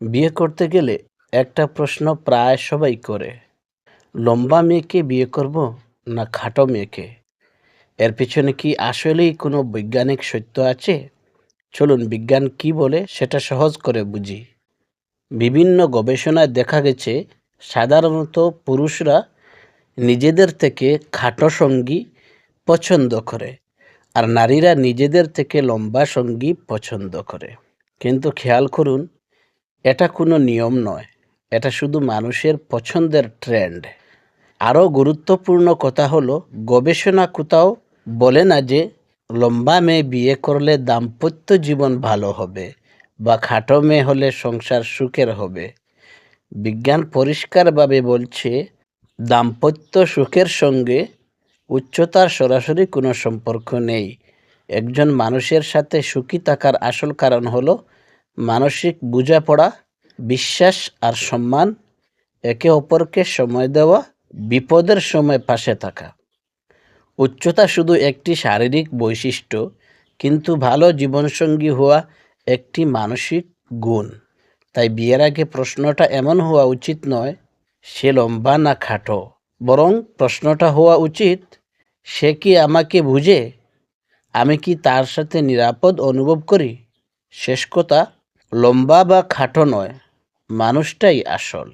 বিয়ে করতে গেলে একটা প্রশ্ন প্রায় সবাই করে, লম্বা মেয়েকে বিয়ে করব না খাটো মেয়েকে? এর পিছনে কি আসলেই কোনো বৈজ্ঞানিক সত্য আছে? চলুন বিজ্ঞান কি বলে সেটা সহজ করে বুঝি। বিভিন্ন গবেষণায় দেখা গেছে, সাধারণত পুরুষরা নিজেদের থেকে খাটো সঙ্গী পছন্দ করে আর নারীরা নিজেদের থেকে লম্বা সঙ্গী পছন্দ করে। কিন্তু খেয়াল করুন এটা কোনো নিয়ম নয়। এটা শুধু মানুষের পছন্দের ট্রেন্ড। আরও গুরুত্বপূর্ণ কথা হলো, গবেষণা কোথাও বলে না যে লম্বা মেয়ে বিয়ে করলে দাম্পত্য জীবন ভালো হবে বা খাটো মেয়ে হলে সংসার সুখের হবে। বিজ্ঞান পরিষ্কারভাবে বলছে, দাম্পত্য সুখের সঙ্গে উচ্চতার সরাসরি কোনো সম্পর্ক নেই। একজন মানুষের সাথে সুখী থাকার আসল কারণ হলো মানসিক বোঝাপড়া, বিশ্বাস আর সম্মান একে অপরকে সময় দেওয়া, বিপদের সময় পাশে থাকা। উচ্চতা শুধু একটি শারীরিক বৈশিষ্ট্য, কিন্তু ভালো জীবনসঙ্গী হওয়া একটি মানসিক গুণ। তাই বিয়ের আগে প্রশ্নটা এমন হওয়া উচিত নয়, সে লম্বা না খাটো। বরং প্রশ্নটা হওয়া উচিত, সে কি আমাকে বুঝে? আমি কি তার সাথে নিরাপদ অনুভব করি? শেষ কথা লম্বা বা খাটো নয় মানুষটাই আসল।